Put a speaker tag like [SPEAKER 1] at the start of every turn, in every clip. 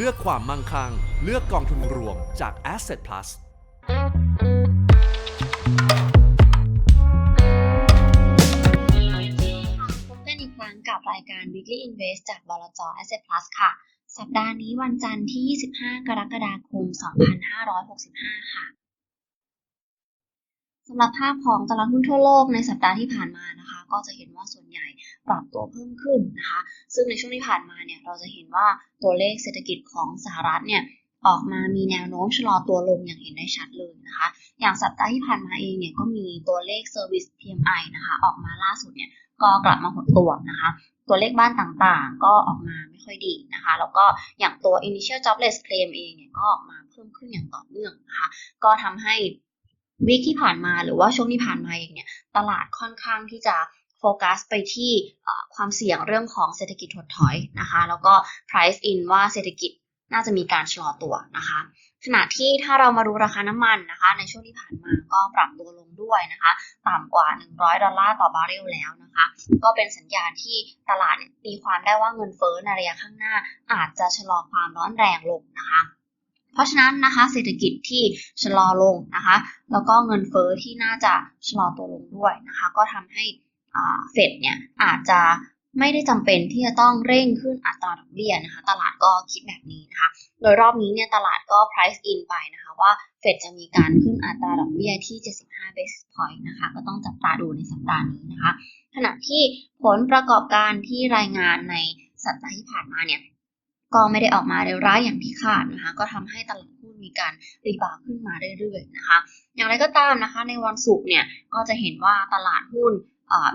[SPEAKER 1] เลือกความมั่งคั่ง เลือกกองทุนรวมจาก Asset Plus
[SPEAKER 2] พบกันอีกครั้งกับรายการ Weekly Invest จากบลจ Asset Plus ค่ะ สัปดาห์นี้วันจันทร์ที่ 25 กรกฎาคม 2565 ค่ะ สำหรับภาพของตลาดหุ้นทั่วโลกในสัปดาห์ที่ผ่านมานะคะ ก็จะเห็นว่าส่วนใหญ่ปรับตัวเพิ่มขึ้นนะคะ ซึ่งในช่วงที่ผ่านมาเนี่ยเราจะเห็นว่าตัวเลขเศรษฐกิจของสหรัฐเนี่ยออกมามีแนวโน้มชะลอตัวลงอย่างเห็นได้ชัดเลยนะคะ อย่างสัปดาห์ที่ผ่านมาเองเนี่ยก็มีตัวเลข Service PMI นะคะ ออกมาล่าสุดเนี่ยก็กลับมาหดตัวนะคะ ตัวเลขบ้านต่างๆ ก็ออกมาไม่ค่อยดีนะคะ แล้วก็อย่างตัว initial jobless claim เองเนี่ยก็ออกมาเพิ่มขึ้นอย่างต่อเนื่องนะคะ ก็ทำให้ วีคที่ผ่านมาหรือว่าช่วงที่ผ่านมาเองเนี่ยตลาดค่อนข้างที่จะโฟกัสไปที่ความเสี่ยงเรื่องของเศรษฐกิจถดถอยนะคะ แล้วก็ price in ว่าเศรษฐกิจน่าจะมีการชะลอตัวนะคะ ขณะที่ถ้าเรามาดูราคาน้ำมันนะคะ ในช่วงที่ผ่านมาก็ปรับตัวลงด้วยนะคะ ต่ำกว่า 100 ดอลลาร์ต่อบาร์เรลแล้วนะคะ ก็เป็นสัญญาณที่ตลาดตีความได้ว่าเงินเฟ้อในระยะข้างหน้า อาจจะชะลอความร้อนแรงลงนะคะ เพราะฉะนั้นนะคะเศรษฐกิจที่ชะลอลงนะคะ แล้วก็เงินเฟ้อที่น่าจะชะลอตัวลงด้วยนะคะ ก็ทำให้เฟดเนี่ยอาจจะไม่ได้จำเป็นที่จะต้องเร่งขึ้นอัตราดอกเบี้ยนะคะ ตลาดก็คิดแบบนี้นะคะ โดยรอบนี้เนี่ยตลาดก็ price in ไปนะคะว่าเฟดจะมีการขึ้นอัตราดอกเบี้ยที่ 75 basis point นะคะ ก็ต้องจับตาดูในสัปดาห์นี้นะคะ ขณะที่ผลประกอบการที่รายงานในสัปดาห์ที่ผ่านมาเนี่ย ก็ไม่ได้ออกมาเร็วร้ายอย่างที่คาดนะคะก็ทำให้ตลาดหุ้นมีการรีบาวขึ้นมาเรื่อยๆนะคะ อย่างไรก็ตามนะคะในวันศุกร์เนี่ยก็จะเห็นว่าตลาดหุ้น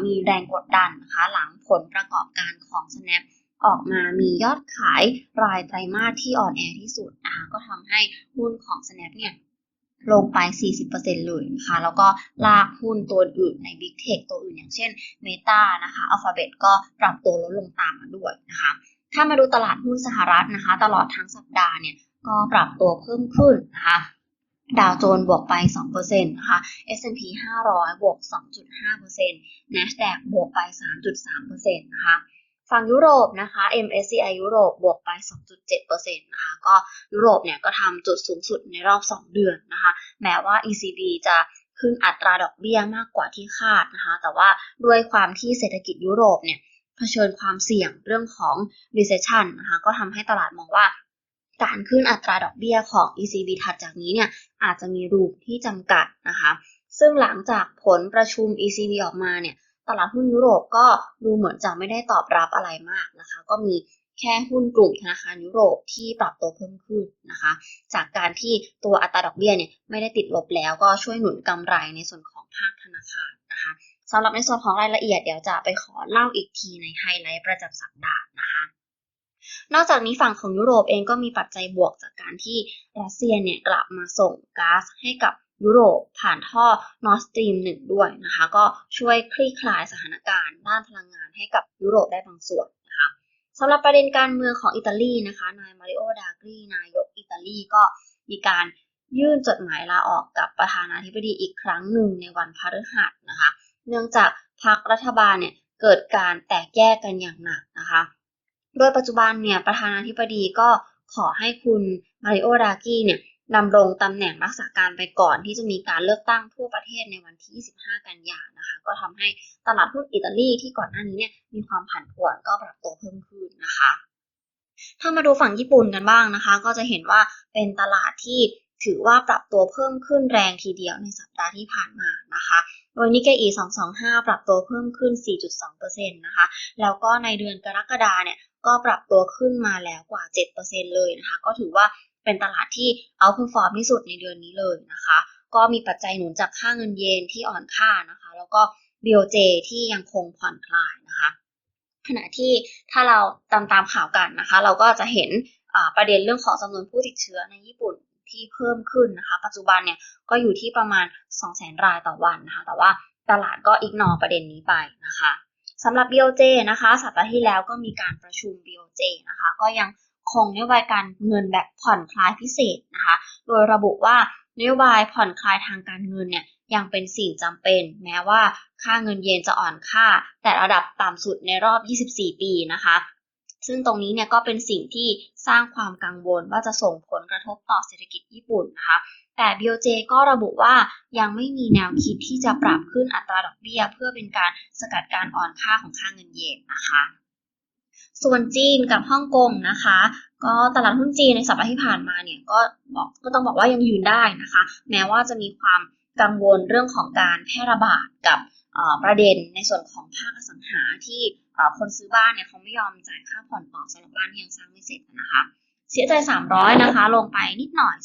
[SPEAKER 2] มีแรงกดดันนะคะหลังผลประกอบการของ Snap ออกมามียอดขายรายไตรมาสที่อ่อนแอที่สุดนะคะก็ทำให้หุ้นของ Snap เนี่ยลงไป 40%เลยนะคะ แล้วก็ลากหุ้นตัวอื่นใน Big Tech ตัวอื่นอย่างเช่น Meta นะคะ Alphabet ก็ปรับตัวลดลงตามมาด้วยนะคะ ถ้ามาดูตลาดหุ้นสหรัฐนะคะ ตลอดทั้งสัปดาห์เนี่ยก็ปรับตัวเพิ่มขึ้นนะคะดาวโจนส์บวกไป 2%นะคะ S&P 500 บวก 2.5% NASDAQ บวกไป 3.3%นะคะฝั่งยุโรปนะคะ MSCI ยุโรปบวกไป 2.7%นะคะ ก็ยุโรปเนี่ยก็ทำจุดสูงสุดในรอบ 2 เดือนนะคะ แม้ว่า ECB จะขึ้นอัตราดอกเบี้ยมากกว่าที่คาดนะคะ แต่ว่าด้วยความที่เศรษฐกิจยุโรปเนี่ย เผชิญความเสี่ยงเรื่องของ recession นะคะก็ทำให้ตลาดมองว่า การขึ้นอัตราดอกเบี้ยของ ECB ถัดจากนี้เนี่ยอาจจะมีรูปที่จำกัดนะคะซึ่งหลังจากผลประชุม ECB ออกมาเนี่ยตลาดหุ้นยุโรปก็ดูเหมือนจะไม่ได้ตอบรับอะไรมากนะคะ ก็มีแค่หุ้นกลุ่มธนาคารยุโรปที่ปรับตัวเพิ่มขึ้นนะคะ จากการที่ตัวอัตราดอกเบี้ยเนี่ยไม่ได้ติดลบแล้วก็ช่วยหนุนกำไรในส่วนของภาคธนาคารนะคะ สำหรับในส่วนของรายละเอียดเดี๋ยวจะไปขอเล่าอีกทีในไฮไลท์ประจำสัปดาห์นะคะ นอกจากนี้ฝั่งของยุโรปเองก็มีปัจจัยบวกจากการที่รัสเซียเนี่ยกลับมาส่งก๊าซให้กับยุโรปผ่านท่อ Nord Stream 1 ด้วยนะคะ ก็ช่วยคลี่คลายสถานการณ์ด้านพลังงานให้กับยุโรปได้บางส่วนนะคะสำหรับประเด็นการเมืองของอิตาลีนะคะ นายมาริโอ ดากรีนายกอิตาลีก็มีการยื่นจดหมายลาออกกับประธานาธิบดีอีกครั้งหนึ่งในวันพฤหัสนะคะ เนื่องจากพรรครัฐบาลเนี่ยเกิดการแตกแยกกันอย่างหนักนะคะ โดยปัจจุบันเนี่ยประธานาธิบดีก็ขอให้คุณมาริโอดากีเนี่ยดำรงตำแหน่งรักษาการไปก่อนที่จะมีการเลือกตั้งทั่วประเทศในวันที่ 25 กันยายนนะคะ ก็ทำให้ตลาดหุ้นอิตาลีที่ก่อนหน้านี้เนี่ยมีความผันผวนก็ปรับตัวเพิ่มขึ้นนะคะ ถ้ามาดูฝั่งญี่ปุ่นกันบ้างนะคะ ก็จะเห็นว่าเป็นตลาดที่ถือว่าปรับตัวเพิ่มขึ้นแรงทีเดียวในสัปดาห์ที่ผ่านมานะคะ โดยนิกเกอี 225 ปรับตัวเพิ่มขึ้น 4.2%นะคะ แล้วก็ในเดือนกรกฎาเนี่ย ก็ปรับตัวขึ้นมาแล้วกว่า 7%เลยนะคะ ก็ถือว่าเป็นตลาดที่เอาเพอร์ฟอร์มที่สุดในเดือนนี้เลยนะคะ ก็มีปัจจัยหนุนจากค่าเงินเยนที่อ่อนค่านะคะ แล้วก็ BOJ ที่ยังคงผ่อนคลายนะคะ ขณะที่ถ้าเราตามตามข่าวกันนะคะ เราก็จะเห็นประเด็นเรื่องของจำนวนผู้ติดเชื้อในญี่ปุ่น ที่เพิ่มขึ้นนะคะ ปัจจุบันเนี่ยก็อยู่ที่ประมาณ 200,000 รายต่อวันนะคะ แต่ว่าตลาดก็อิกนอประเด็นนี้ไปนะคะสำหรับ BOJ นะคะ สัปดาห์ที่แล้วก็มีการประชุม BOJ นะคะ ก็ยังคงนโยบายการเงินแบบผ่อนคลายพิเศษนะคะ โดยระบุว่านโยบายผ่อนคลายทางการเงินเนี่ยยังเป็นสิ่งจำเป็น แม้ว่าค่าเงินเยนจะอ่อนค่า แต่ระดับต่ำสุดในรอบ 24 ปีนะคะ ซึ่งตรงนี้เนี่ยก็เป็นสิ่งที่สร้างความกังวลว่าจะส่งผลกระทบต่อเศรษฐกิจญี่ปุ่นนะคะ แต่ BOJ ก็ระบุว่ายังไม่มีแนวคิดที่จะปรับขึ้นอัตราดอกเบี้ย เพื่อเป็นการสกัดการอ่อนค่าของค่าเงินเยนนะคะส่วนจีนกับฮ่องกงนะคะ ก็ตลาดหุ้นจีนในสัปดาห์ที่ผ่านมาเนี่ยก็บอกก็ต้องบอกว่ายังยืนได้นะคะ แม้ว่าจะมีความกังวลเรื่องของการแพร่ระบาดกับประเด็นในส่วนของภาคอสังหาที่ คนซื้อบ้านเนี่ยเขาไม่ยอมจ่ายค่าผ่อนต่อสำหรับบ้านที่ยังสร้างไม่เสร็จนะคะ เสียใจ 300 นะคะ ลงไปนิดหน่อย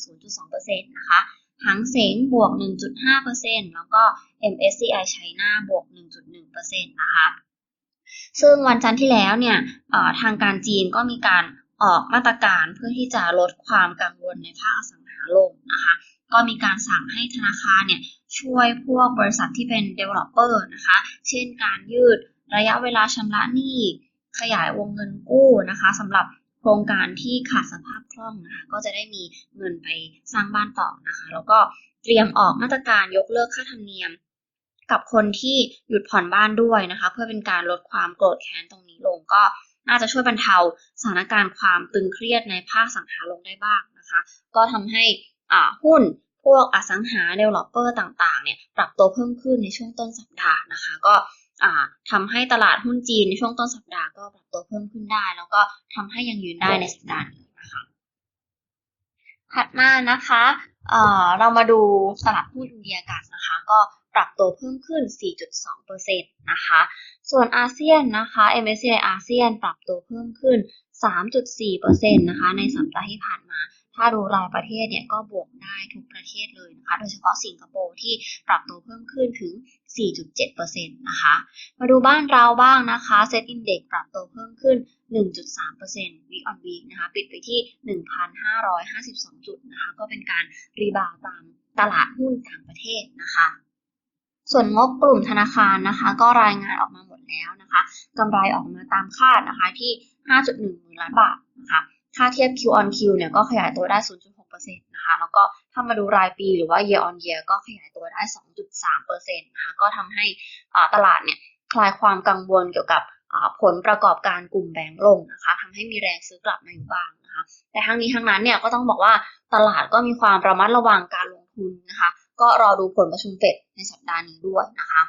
[SPEAKER 2] 0.2%นะคะหางเสงบวก 1.5%แล้วก็ MSCI China บวก 1.1%นะคะ ซึ่งวันจันทร์ที่แล้วเนี่ยทางการจีนก็มีการออกมาตรการเพื่อที่จะลดความกังวลในภาคอสังหาลงนะคะ ก็มีการสั่งให้ธนาคารเนี่ยช่วยพวกบริษัทที่เป็น developer นะคะ เช่นการยืด ระยะเวลาชำระหนี้ ขยายวงเงินกู้นะคะสำหรับโครงการที่ขาดสภาพคล่องนะคะก็จะได้มีเงินไปสร้างบ้านต่อนะคะ แล้วก็เตรียมออกมาตรการยกเลิกค่าธรรมเนียม กับคนที่หยุดผ่อนบ้านด้วยนะคะ เพื่อเป็นการลดความโกรธแค้นตรงนี้ลงก็น่าจะช่วยบรรเทาสถานการณ์ความตึงเครียดในภาคสังหาลงได้บ้างนะคะ ก็ทำให้อ่าหุ้นพวกอสังหาเดเวลลอปเปอร์ต่างๆเนี่ยปรับตัวเพิ่มขึ้นในช่วงต้นสัปดาห์นะคะ ก็ อ่าทำให้ตลาดหุ้นจีนในช่วงต้นสัปดาห์ก็ปรับตัวเพิ่มขึ้นได้ แล้วก็ทำให้ยังยืนได้ในสัปดาห์นี้นะคะถัดมานะคะเอ่อเรามาดูตลาดหุ้นอินเดียกันนะคะ ก็ปรับตัวเพิ่มขึ้น 4.2%นะคะ ส่วนอาเซียนนะคะ MSCI อาเซียนปรับตัวเพิ่มขึ้น 3.4%นะคะในสัปดาห์ที่ผ่านมา ถ้าดูรายประเทศเนี่ยก็บวกได้ทุกประเทศเลยนะคะ โดยเฉพาะสิงคโปร์ที่ปรับตัวเพิ่มขึ้นถึง 4.7%นะคะ มาดูบ้านเราบ้างนะคะ Set Index ปรับตัวเพิ่มขึ้น 1.3% week on week นะคะ ปิดไปที่ 1,552 จุดนะคะ ก็เป็นการรีบาวตามตลาดหุ้นต่างประเทศนะคะส่วนงบกลุ่มธนาคารนะคะ ก็รายงานออกมาหมดแล้วนะคะกำไรออกมาตามคาดนะคะที่ 5.1หมื่นล้านบาทนะคะ ถ้าเทียบ Q on Q เนี่ยก็ขยายตัวได้ 0.6%นะคะ แล้วก็ถ้ามาดูรายปีหรือว่า year on year ก็ขยายตัวได้ 2.3%นะคะ ก็ทำให้อาตลาดเนี่ยคลายความกังวลเกี่ยวกับผลประกอบการกลุ่มแบงก์ลงนะคะทำให้มีแรงซื้อกลับมาอยู่บ้างนะคะ แต่ทั้งนี้ทั้งนั้นเนี่ยก็ต้องบอกว่าตลาดก็มีความระมัดระวังการลงทุนนะคะ ก็รอดูผลประชุมเฟดในสัปดาห์นี้ด้วยนะคะ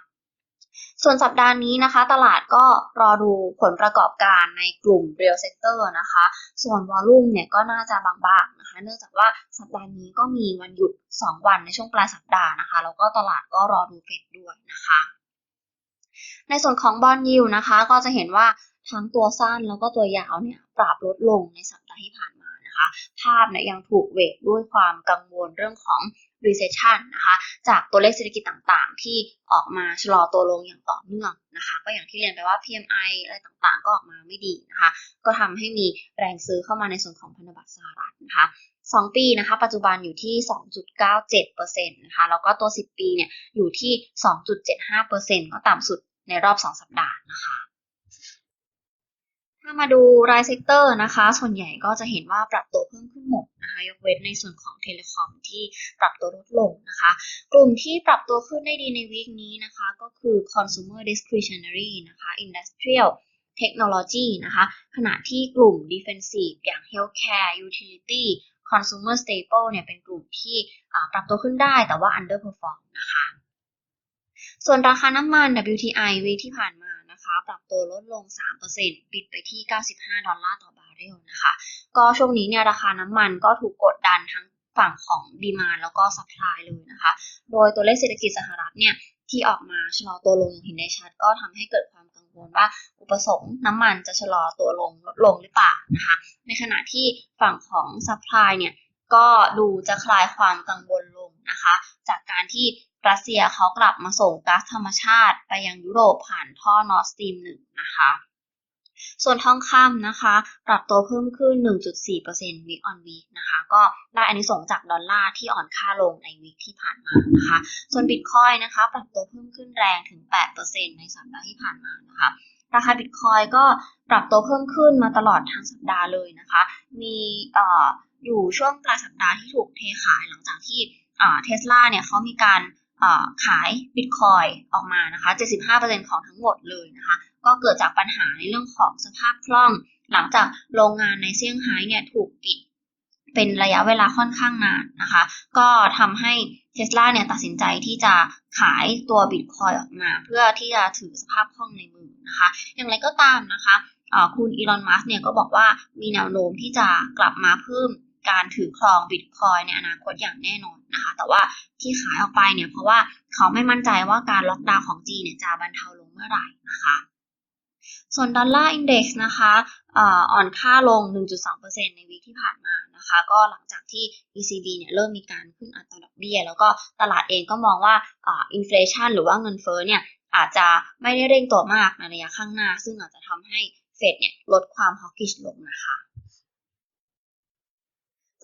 [SPEAKER 2] ส่วนสัปดาห์นี้นะคะ ตลาดก็รอดูผลประกอบการในกลุ่ม real sector นะคะ ส่วนวอลุ่มเนี่ยก็น่าจะบางๆนะคะ เนื่องจากว่าสัปดาห์นี้ก็มีวันหยุด 2 วันในช่วงปลายสัปดาห์นะคะ แล้วก็ตลาดก็รอดูเฟดด้วยนะคะ ในส่วนของบอลยิวนะคะ ก็จะเห็นว่าทั้งตัวสั้นแล้วก็ตัวยาวเนี่ยปรับลดลงในสัปดาห์ที่ผ่านมานะคะ ภาพเนี่ยยังถูกเวทด้วยความกังวลเรื่องของ recession นะคะจากตัวเลขเศรษฐกิจต่างๆ ที่ออกมาชะลอตัวลงอย่างต่อเนื่องนะคะ ก็อย่างที่เรียนไปว่า PMI อะไรต่างๆ ก็ออกมาไม่ดีนะคะ ก็ทำให้มีแรงซื้อเข้ามาในส่วนของพันธบัตรสหรัฐนะคะ2 ปีนะคะ ปัจจุบันอยู่ที่ 2.97%นะคะแล้วก็ตัว 10 ปีเนี่ยอยู่ที่ 2.75%ก็ต่ำสุดในรอบ 2 สัปดาห์นะคะามาดูรายเซกเตอร์นะคะ ส่วนใหญ่ก็จะเห็นว่าปรับตัวเพิ่มขึ้นหมดนะคะยกเว้นในส่วนของเทเลคอมที่ปรับตัวลดลงนะคะ กลุ่มที่ปรับตัวขึ้นได้ดีในวีคนี้นะคะ ก็คือ consumer discretionary นะคะ industrial technology นะคะ ขณะที่กลุ่ม defensive อย่าง healthcare utility consumer staple เนี่ยเป็นกลุ่มที่ปรับตัวขึ้นได้แต่ว่า underperform นะคะ ส่วนราคาน้ำมัน WTI วีคที่ผ่านมา ปรับตัวลดลง 3%ปิดไปที่ 95 ดอลลาร์ต่อบาร์เรลนะคะ ก็ช่วงนี้เนี่ยราคาน้ำมันก็ถูกกดดันทั้งฝั่งของดีมานแล้วก็ซัพพลายเลยนะคะ โดยตัวเลขเศรษฐกิจสหรัฐเนี่ยที่ออกมาชะลอตัวลงอย่างเห็นได้ชัด ก็ทำให้เกิดความกังวลว่า อุปสงค์น้ำมันจะชะลอตัวลงลดลงหรือเปล่านะคะ ในขณะที่ฝั่งของซัพพลายเนี่ยก็ดูจะคลายความกังวลลงนะคะ จากการที่ รัสเซียเขากลับมาส่งก๊าซธรรมชาติไปยังยุโรปผ่านท่อนอร์สตรีม1นะคะ ส่วนทองคำนะคะ ปรับตัวเพิ่มขึ้น 1.4% week on week นะคะ ก็ได้อานิสงส์จากดอลลาร์ที่อ่อนค่าลงในวีคที่ผ่านมานะคะ ส่วนบิตคอยนะคะ ปรับตัวเพิ่มขึ้นแรงถึง 8%ในสัปดาห์ที่ผ่านมานะคะราคาบิตคอยก็ปรับตัวเพิ่มขึ้นมาตลอดทั้งสัปดาห์เลยนะคะ มีอออยู่ช่วงปลายสัปดาห์ที่ถูกเทขายหลังจากที่เทสลาเนี่ยเขามีการ ขายบิตคอยออกมานะคะ 75%ของทั้งหมดเลยนะคะ ก็เกิดจากปัญหาในเรื่องของสภาพคล่อง หลังจากโรงงานในเซี่ยงไฮ้เนี่ยถูกปิดเป็นระยะเวลาค่อนข้างนานนะคะ ก็ทำให้เทสลาเนี่ยตัดสินใจที่จะขายตัวบิตคอยออกมา เพื่อที่จะถือสภาพคล่องในมือนะคะ อย่างไรก็ตามนะคะคุณอีลอน มัสเนี่ยก็บอกว่ามีแนวโน้มที่จะกลับมาเพิ่ม การถือครองบิตคอยในอนาคตอย่างแน่นอนนะคะ แต่ว่าที่ขายออกไปเนี่ยเพราะว่าเขาไม่มั่นใจว่าการล็อกดาวน์ของจีนเนี่ยจะบรรเทาลงเมื่อไหร่นะคะส่วนดอลลาร์อินเด็กซ์นะคะอ่ออ่อนค่าลง 1.2%ในวีคที่ผ่านมานะคะ ก็หลังจากที่ ECB เนี่ยเริ่มมีการขึ้นอัตราดอกเบี้ย แล้วก็ตลาดเองก็มองว่าอินฟลชันหรือว่าเงินเฟ้อเนี่ยอาจจะไม่ได้เร่งตัวมากในระยะข้างหน้า ซึ่งอาจจะทำให้เฟดเนี่ยลดความฮอกกิชลงนะคะ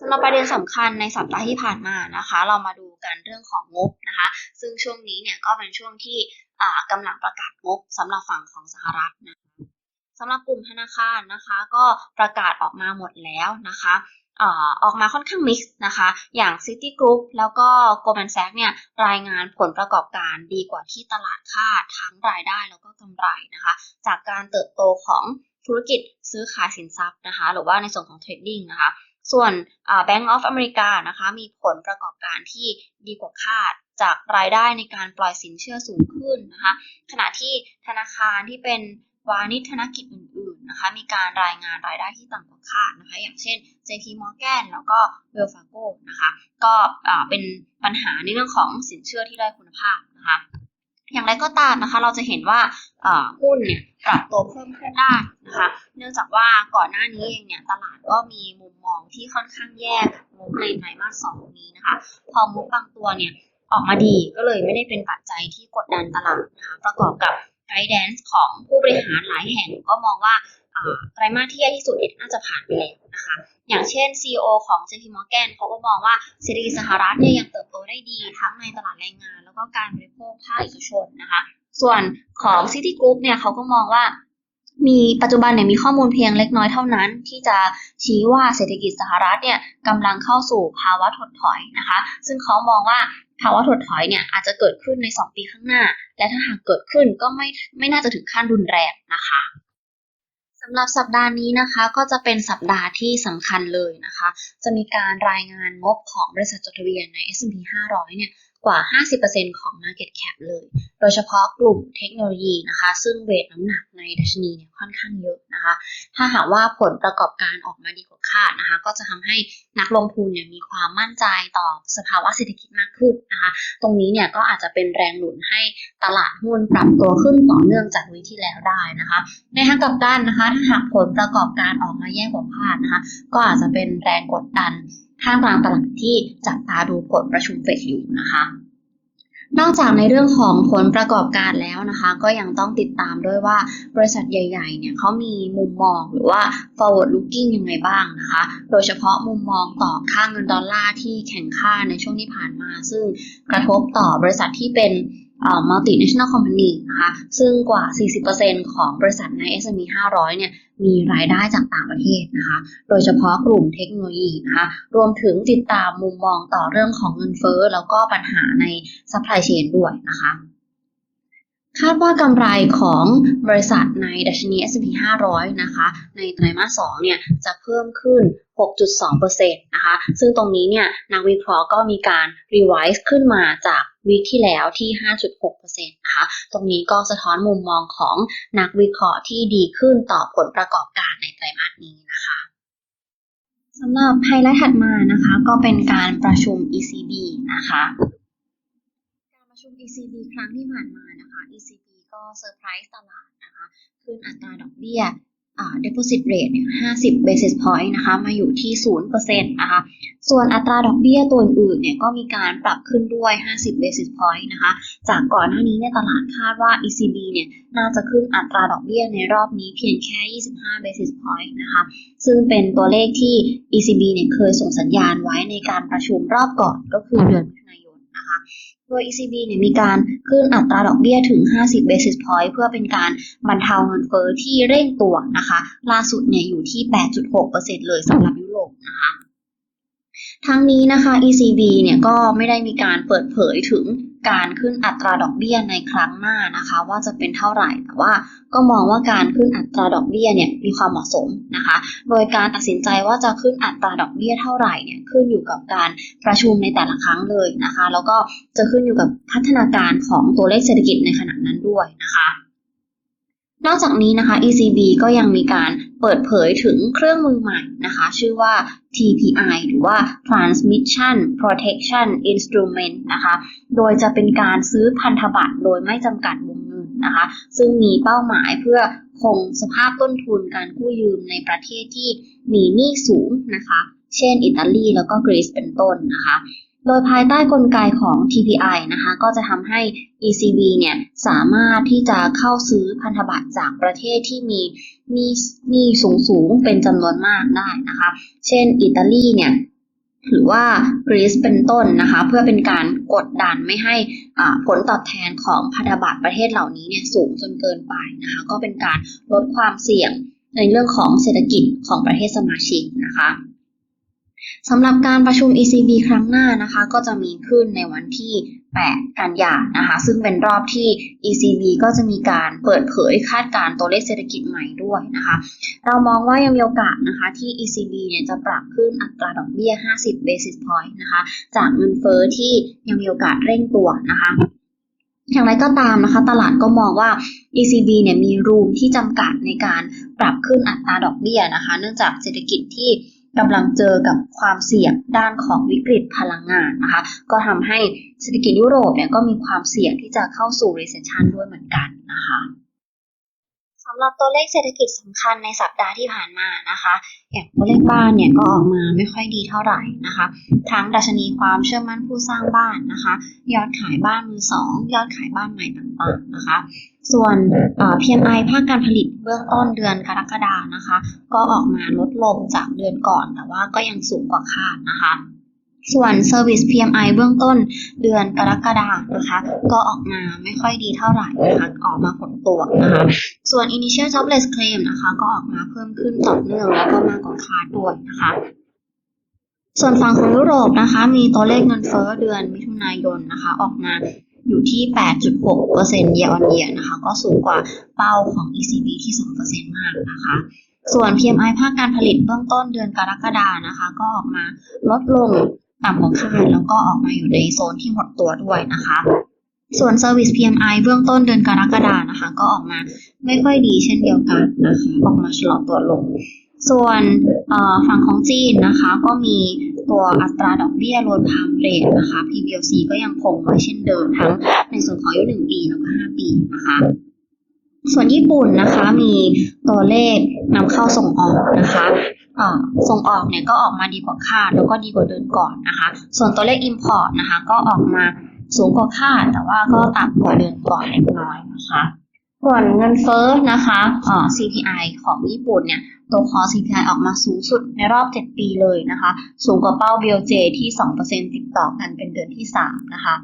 [SPEAKER 2] สำหรับประเด็นสำคัญในสัปดาห์ที่ผ่านมานะคะ เรามาดูกันเรื่องของงบนะคะ ซึ่งช่วงนี้เนี่ยก็เป็นช่วงที่อ่ากำลังประกาศงบสำหรับฝั่งของสหรัฐนะคะสำหรับกลุ่มธนาคารนะคะ ก็ประกาศออกมาหมดแล้วนะคะอออกมาค่อนข้างมิกซ์นะคะ อย่าง City Group แล้วก็ Goldman Sachs เนี่ยรายงานผลประกอบการดีกว่าที่ตลาดคาดทั้งรายได้แล้วก็กำไรนะคะ จากการเติบโตของธุรกิจซื้อขายสินทรัพย์นะคะ หรือว่าในส่วนของเทรดดิ้งนะคะ ส่วน Bank of America นะคะมีผลประกอบการที่ดีกว่าคาดจากรายได้ในการปล่อยสินเชื่อสูงขึ้นนะคะขณะที่ธนาคารที่เป็นวานิชธนกิจอื่นๆนะคะมีการรายงานรายได้ที่ต่ำกว่าคาดนะคะอย่างเช่น JP Morgan แล้วก็ Wells Fargo นะคะก็เป็นปัญหาในเรื่องของสินเชื่อที่ได้คุณภาพนะคะ อย่างไรก็ตามนะคะ เราจะเห็นว่าหุ้นเนี่ยปรับตัวเพิ่มขึ้นได้นะคะ เนื่องจากว่าก่อนหน้านี้เองเนี่ยตลาดก็มีมุมมองที่ค่อนข้างแย่กับมุกในไตรมาสสองนี้นะคะ พอมุกบางตัวเนี่ยออกมาดีก็เลยไม่ได้เป็นปัจจัยที่กดดันตลาดนะคะประกอบกับไกด์แดนซ์ของผู้บริหารหลายแห่งก็มองว่า ไตรมาสที่แย่ที่สุดเนี่ยน่าจะผ่านไปแล้วนะคะ อย่างเช่น CEO ของ JP Morgan เขาก็มองว่าเศรษฐกิจสหรัฐเนี่ยยังเติบโตได้ดี ทั้งในตลาดแรงงาน แล้วก็การบริโภคภาคเอกชนนะคะ ส่วนของ City Group เนี่ยเขาก็มองว่ามีปัจจุบันเนี่ยมีข้อมูลเพียงเล็กน้อยเท่านั้น ที่จะชี้ว่าเศรษฐกิจสหรัฐเนี่ยกำลังเข้าสู่ภาวะถดถอยนะคะ ซึ่งเขามองว่าภาวะถดถอยเนี่ยอาจจะเกิดขึ้นใน 2 ปีข้างหน้า และถ้าหากเกิดขึ้นก็ไม่ไม่น่าจะถึงขั้นรุนแรงนะคะสำหรับสัปดาห์นี้นะคะก็จะเป็นสัปดาห์ที่สำคัญเลยนะคะ จะมีการรายงานงบของบริษัทจดทะเบียนใน S&P 500 เนี่ย กว่า 50%ของ Market Cap เลย โดยเฉพาะกลุ่มเทคโนโลยีนะคะ ซึ่งเวทน้ำหนักในดัชนีเนี่ยค่อนข้างเยอะนะคะ ถ้าหากว่าผลประกอบการออกมาดีกว่าคาดนะคะ ก็จะทำให้นักลงทุนเนี่ยมีความมั่นใจต่อสภาวะเศรษฐกิจมากขึ้นนะคะ ตรงนี้เนี่ยก็อาจจะเป็นแรงหนุนให้ตลาดหุ้นปรับตัวขึ้นต่อเนื่องจากวีที่แล้วได้นะคะ ในทางกลับกันนะคะ ถ้าหากผลประกอบการออกมาแย่กว่าคาดนะคะ ก็อาจจะเป็นแรงกดดัน ท่ามกลางตลาดที่จับตาดูผลประชุมเฟดอยู่นะคะนอกจากในเรื่องของผลประกอบการแล้วนะคะ ก็ยังต้องติดตามด้วยว่าบริษัทใหญ่ๆ เนี่ยเขามีมุมมองหรือว่า forward looking ยังไงบ้างนะคะ โดยเฉพาะมุมมองต่อค่าเงินดอลลาร์ที่แข็งค่าในช่วงที่ผ่านมา ซึ่งกระทบต่อบริษัทที่เป็น multinational company นะคะซึ่งกว่า 40%ของบริษัทใน S&P 500 เนี่ยมีรายได้จากต่างประเทศนะคะ โดยเฉพาะกลุ่มเทคโนโลยีนะคะ รวมถึงติดตามมุมมองต่อเรื่องของเงินเฟ้อ แล้วก็ปัญหาในซัพพลายเชนด้วยนะคะ คาดว่ากำไรของบริษัทในดัชนี S&P 500 นะคะ ในไตรมาส 2 เนี่ยจะเพิ่มขึ้น 6.2%นะคะ ซึ่งตรงนี้เนี่ยนักวิเคราะห์ก็มีการ revise ขึ้นมาจากวีคที่แล้วที่ 5.6%นะคะ ตรงนี้ก็สะท้อนมุมมองของนักวิเคราะห์ที่ดีขึ้นต่อผลประกอบการในไตรมาสนี้นะคะสำหรับไฮไลท์ถัดมานะคะ ก็เป็นการประชุม ECB นะคะ ECB ครั้งที่ผ่านมานะคะ ECB ก็เซอร์ไพรส์ตลาดนะคะ ขึ้นอัตราดอกเบี้ย deposit rate เนี่ย 50 basis point นะคะ มาอยู่ที่ 0%นะคะ ส่วนอัตราดอกเบี้ยตัวอื่นเนี่ย ก็มีการปรับขึ้นด้วย 50 basis point นะคะ จากก่อนหน้านี้เนี่ย ตลาดคาดว่า ECB เนี่ย น่าจะขึ้นอัตราดอกเบี้ยในรอบนี้เพียงแค่ 25 basis point นะคะ ซึ่งเป็นตัวเลขที่ ECB เนี่ย เคยส่งสัญญาณไว้ในการประชุมรอบก่อน ก็คือเดือนมิถุนายนนะคะ โดย ECB เนี่ยมีการขึ้นอัตราดอกเบี้ยถึง 50 basis point เพื่อเป็นการบรรเทาเงินเฟ้อที่เร่งตัวนะคะ ล่าสุดเนี่ยอยู่ที่ 8.6%เลยสำหรับยุโรปนะคะทั้งนี้นะคะ ECB เนี่ยก็ไม่ได้มีการเปิดเผยถึง การขึ้นอัตราดอกเบี้ยในครั้งหน้านะคะ ว่าจะเป็นเท่าไหร่แต่ว่าก็มองว่าการขึ้นอัตราดอกเบี้ยเนี่ยมีความเหมาะสมนะคะ โดยการตัดสินใจว่าจะขึ้นอัตราดอกเบี้ยเท่าไหร่เนี่ยขึ้นอยู่กับการประชุมในแต่ละครั้งเลยนะคะ แล้วก็จะขึ้นอยู่กับพัฒนาการของตัวเลขเศรษฐกิจในขณะนั้นด้วยนะคะ นอกจากนี้นะคะ ECB ก็ยังมีการเปิดเผยถึงเครื่องมือใหม่นะคะ ชื่อว่า TPI หรือว่า Transmission Protection Instrument นะคะ โดยจะเป็นการซื้อพันธบัตรโดยไม่จำกัดวงเงินนะคะ ซึ่งมีเป้าหมายเพื่อคงสภาพต้นทุนการกู้ยืมในประเทศที่มีหนี้สูงนะคะ เช่นอิตาลีแล้วก็กรีซเป็นต้นนะคะ โดยภายใต้กลไกของ TPI นะคะ ก็จะทำให้ ECB เนี่ยสามารถที่จะเข้าซื้อพันธบัตรจากประเทศที่มีหนี้สูงสูงเป็นจำนวนมากได้นะคะ เช่น อิตาลีเนี่ยหรือว่ากรีซเป็นต้นนะคะ เพื่อเป็นการกดดันไม่ให้ผลตอบแทนของพันธบัตรประเทศเหล่านี้เนี่ยสูงจนเกินไปนะคะ ก็เป็นการลดความเสี่ยงในเรื่องของเศรษฐกิจของประเทศสมาชิกนะคะ สำหรับการประชุม ECB ครั้งหน้านะคะ ก็จะมีขึ้นในวันที่ 8 กันยานะคะ ซึ่งเป็นรอบที่ ECB ก็จะมีการเปิดเผยคาดการณ์ตัวเลขเศรษฐกิจใหม่ด้วยนะคะ เรามองว่ายังมีโอกาสนะคะที่ ECB เนี่ยจะปรับขึ้นอัตราดอกเบี้ย 50 basis point นะคะ จากเงินเฟอ้อที่ยังมีโอกาสเร่งตัวนะคะอย่างไรก็ตามนะคะ ตลาดก็มองว่า ECB เนี่ยมีรูมที่จำกัดในการปรับขึ้นอัตราดอกเบี้ยนะคะ เนื่องจากเศรษฐกิจที่ กำลังเจอกับความเสี่ยงด้านของวิกฤตพลังงานนะคะ ก็ทำให้เศรษฐกิจยุโรปเนี่ยก็มีความเสี่ยงที่จะเข้าสู่ recession ด้วยเหมือนกันนะคะำหรับตัวเลขเศรษฐกิจสำคัญในสัปดาห์ที่ผ่านมานะคะ อย่างตัวเลขบ้านเนี่ยก็ออกมาไม่ค่อยดีเท่าไหร่นะคะ ทั้งดัชนีความเชื่อมั่นผู้สร้างบ้านนะคะ ยอดขายบ้านมือสองยอดขายบ้านใหม่ต่างๆนะคะ ส่วน PMI ภาคการผลิตเบื้องต้นเดือนกรกฎานะคะ ก็ออกมาลดลงจากเดือนก่อนแต่ว่าก็ยังสูงกว่าคาดนะคะ ส่วน Service PMI เบื้องต้นเดือนกรกฎาคมนะคะก็ออกมาไม่ค่อยดีเท่าไหร่นะคะออกมาผลตัวนะคะส่วน Initial Jobless Claim นะคะก็ออกมาเพิ่มขึ้นต่อเนื่องแล้วก็มากกว่าคาดด้วยนะคะส่วนฝั่งของยุโรปนะคะมีตัวเลขเงินเฟ้อเดือนมิถุนายนนะคะออกมาอยู่ที่ 8.6% year on year นะคะ ก็สูงกว่าเป้าของ ECB ที่2%มากนะคะ ส่วน PMI ภาคการผลิตเบื้องต้นเดือนกรกฎานะคะ ก็ออกมาลดลง ต่ำกว่าคาดแล้วก็ออกมาอยู่ในโซนที่หดตัวด้วยนะคะ ส่วน Service PMI เบื้องต้นเดือนกรกฎานะคะ ก็ออกมาไม่ค่อยดีเช่นเดียวกันนะคะออกมาชะลอตัวลง ส่วนฝั่งของจีนนะคะ ก็มีตัวอัตราดอกเบี้ยรวมพามเรทนะคะ PBOC ก็ยังคงไว้เช่นเดิมทั้งในส่วนของอายุ1ปีแล้วก็ 5 ปีนะคะส่วนญี่ปุ่นนะคะมีตัวเลขนำเข้าส่งออกนะคะ ส่งออกเนี่ยก็ออกมาดีกว่าคาดแล้วก็ดีกว่าเดือนก่อนนะคะ ส่วนตัวเลข Import นะคะ ก็ออกมาสูงกว่าคาดแต่ว่าก็ต่ำกว่าเดือนก่อนเล็กน้อยนะคะส่วนเงินเฟ้อนะคะอ่อ CPI ของญี่ปุ่นเนี่ยตัวคอ CPI ออกมาสูงสุดในรอบ 7 ปีเลยนะคะ สูงกว่าเป้า BOJ ที่ 2%ติดต่อกันเป็นเดือนที่ 3 นะคะ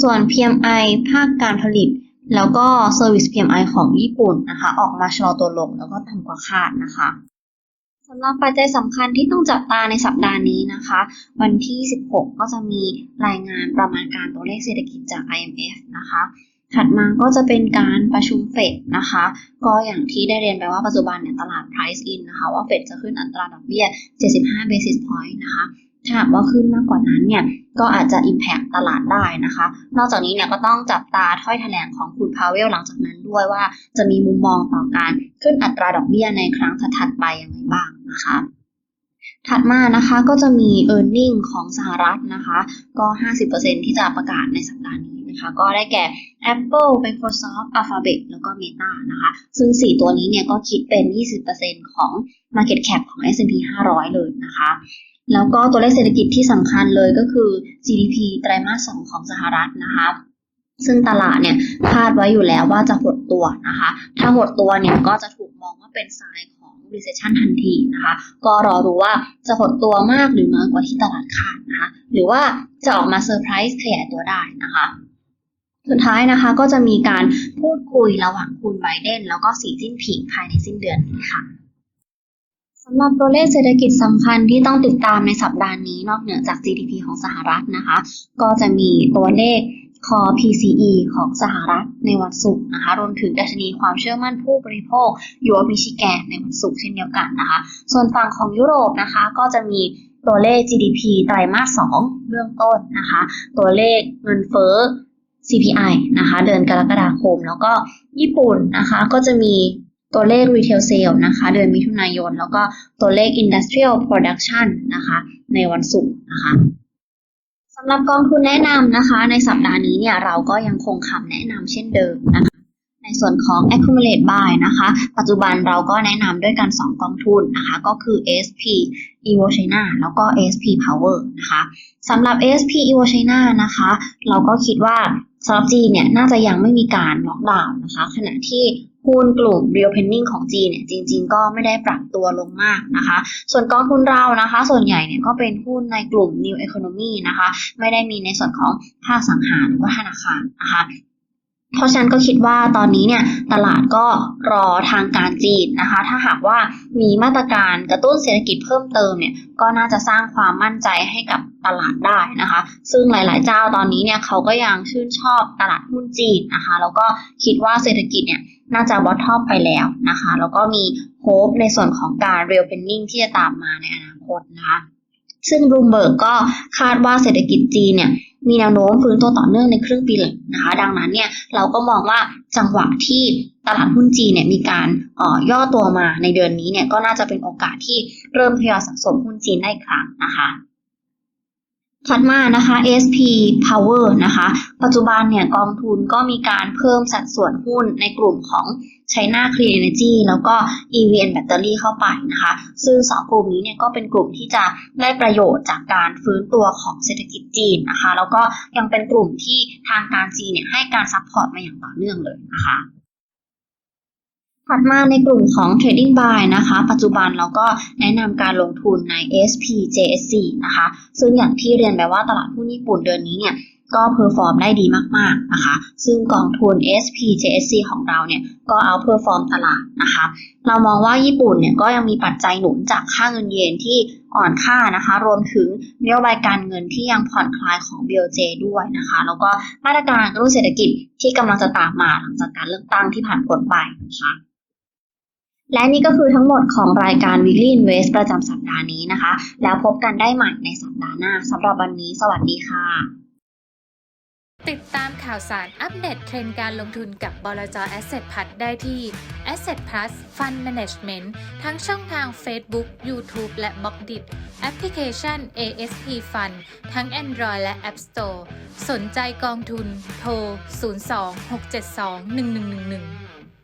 [SPEAKER 2] ส่วน PMI ภาคการผลิต แล้วก็ Service PMI ของญี่ปุ่นนะคะ ออกมาชะลอตัวลงแล้วก็ต่ำกว่าคาดนะคะ สำหรับปัจจัยสำคัญที่ต้องจับตาในสัปดาห์นี้นะคะ วันที่ 16 ก็จะมีรายงานประมาณการตัวเลขเศรษฐกิจจาก IMF นะคะ ถัดมาก็จะเป็นการประชุมเฟดนะคะ ก็อย่างที่ได้เรียนไปว่าปัจจุบันเนี่ยตลาด price in นะคะ ว่าเฟดจะขึ้นอัตราดอกเบี้ย 75 basis point นะคะถ้าหากว่าขึ้นมากกว่านั้นเนี่ย ก็อาจจะ impact ตลาดได้นะคะ นอกจากนี้เนี่ยก็ต้องจับตาถ้อยแถลงของคุณพาวเวลหลังจากนั้นด้วยว่าจะมีมุมมองต่อการขึ้นอัตราดอกเบี้ยในครั้งถัดไปอย่างไรบ้างนะคะถัดมานะคะก็จะมี e a r n i n g ของสหรัฐนะคะ ก็ 50%ที่จะประกาศในสัปดาห์นี้นะคะ ก็ได้แก่ Apple Microsoft Alphabet แล้วก็ Meta นะคะ ซึ่ง 4 ตัวนี้เนี่ยก็คิดเป็น 20%ของ Market Cap ของ S&P 500 เลยนะคะ แล้วก็ตัวเลขเศรษฐกิจที่สำคัญเลยก็คือ GDP ไตรมาส2ของสหรัฐนะคะ ซึ่งตลาดเนี่ยคาดไว้อยู่แล้วว่าจะหดตัวนะคะ ถ้าหดตัวเนี่ยก็จะถูกมองว่าเป็นสายของ recession ทันทีนะคะ ก็รอรู้ว่าจะหดตัวมากหรือน้อยกว่าที่ตลาดคาดนะคะ หรือว่าจะออกมาเซอร์ไพรส์ขยายตัวได้นะคะสุดท้ายนะคะก็จะมีการพูดคุยระหว่างคุณไบเดนแล้วก็สีจิ้นผิงภายในสิ้นเดือนนี้ค่ะำหรับตัวเลขเศรษฐกิจสำคัญที่ต้องติดตามในสัปดาห์นี้นอกเหนือจาก GDP ของสหรัฐนะคะ ก็จะมีตัวเลข Core PCE ของสหรัฐในวันศุกร์นะคะ รวมถึงดัชนีความเชื่อมั่นผู้บริโภคยูโรมิชิแกนในวันศุกร์เช่นเดียวกันนะคะ ส่วนฝั่งของยุโรปนะคะก็จะมีตัวเลข GDP ไตรมาส 2 เบื้องต้นนะคะ ตัวเลขเงินเฟ้อ CPI นะคะ เดือนกรกฎาคม แล้วก็ญี่ปุ่นนะคะ ก็จะมี ตัวเลข retail sale นะคะเดือนมิถุนายน แล้วก็ตัวเลข industrial production นะคะในวันศุกร์นะคะสำหรับกองทุนแนะนำนะคะ ในสัปดาห์นี้เนี่ยเราก็ยังคงคำแนะนำเช่นเดิมนะคะ ในส่วนของ accumulate buy นะคะ ปัจจุบันเราก็แนะนำด้วยกัน 2 กองทุนนะคะ ก็คือ SP Evo China แล้วก็ SP Power นะคะสำหรับ SP Evo China นะคะ เราก็คิดว่าสำหรับจีนเนี่ยน่าจะยังไม่มีการล็อกดาวน์นะคะ ขณะที่ หุ้นกลุ่ม real penning ของจีนเนี่ยจริง ๆ ก็ไม่ได้ปรับตัวลงมากนะคะ ส่วนกองทุนเรานะคะ ส่วนใหญ่เนี่ยก็เป็นหุ้นในกลุ่ม new economy นะคะ ไม่ได้มีในส่วนของภาคสังหารหรือว่าธนาคารนะคะ เพราะฉะนั้นก็คิดว่าตอนนี้เนี่ยตลาดก็รอทางการจีนนะคะ ถ้าหากว่ามีมาตรการกระตุ้นเศรษฐกิจเพิ่มเติมเนี่ยก็น่าจะสร้างความมั่นใจให้กับตลาดได้นะคะ ซึ่งหลาย ๆ เจ้าตอนนี้เนี่ยเขาก็ยังชื่นชอบตลาดหุ้นจีนนะคะ แล้วก็คิดว่าเศรษฐกิจเนี่ยน่าจะบอททอมไปแล้วนะคะ แล้วก็มีโฮปในส่วนของการ real penning ที่จะตามมาในอนาคตนะคะ ซึ่งบลูมเบิร์กก็คาดว่าเศรษฐกิจจีนเนี่ย มีแนวโน้มฟื้นตัวต่อเนื่องในครึ่งปีหลังนะคะ ดังนั้นเนี่ยเราก็มองว่าจังหวะที่ตลาดหุ้นจีนเนี่ยมีการออย่อตัวมาในเดือนนี้เนี่ยก็น่าจะเป็นโอกาสที่เริ่มทยอยสะสมหุ้นจีนได้ครั้งนะคะ ถัดมานะคะ SP Power นะคะ ปัจจุบันเนี่ยกองทุนก็มีการเพิ่มสัดส่วนหุ้นในกลุ่มของ China Clean Energy แล้วก็ EV and Battery เข้าไปนะคะ ซึ่งสองกลุ่มนี้เนี่ยก็เป็นกลุ่มที่จะได้ประโยชน์จากการฟื้นตัวของเศรษฐกิจจีนนะคะ แล้วก็ยังเป็นกลุ่มที่ทางการจีนเนี่ยให้การซัพพอร์ตมาอย่างต่อเนื่องเลยนะคะ ถัดมาในกลุ่มของ Trading Buy นะคะ ปัจจุบันเราก็แนะนำการลงทุนใน SPJSC นะคะ ซึ่งอย่างที่เรียนไปว่าตลาดหุ้นญี่ปุ่นเดือนนี้เนี่ยก็เพอร์ฟอร์มได้ดีมากๆนะคะ ซึ่งกองทุน SPJSC ของเราเนี่ยก็เอาเพอร์ฟอร์มตลาดนะคะ เรามองว่าญี่ปุ่นเนี่ยก็ยังมีปัจจัยหนุนจากค่าเงินเยนที่อ่อนค่านะคะ รวมถึงนโยบายการเงินที่ยังผ่อนคลายของ BOJ ด้วยนะคะ แล้วก็มาตรการกระตุ้นเศรษฐกิจที่กำลังจะตามมาหลังจากการเลือกตั้งที่ผ่านพ้นไปนะคะ และนี่ก็คือทั้งหมดของรายการ Weekly Invest ประจำสัปดาห์นี้นะคะ แล้วพบกันได้ใหม่ในสัปดาห์หน้าสำหรับวันนี้ สวัสดีค่ะ
[SPEAKER 3] ติดตามข่าวสารอัปเดตเทรนด์การลงทุนกับบลจ Asset Plus ได้ที่ Asset Plus Fund Management ทั้งช่องทาง Facebook, YouTube และ b ล็อกดิแอปพลิเคชัน ASP Fund ทั้ง Android และ App Store สนใจกองทุน โทร 02 672 1111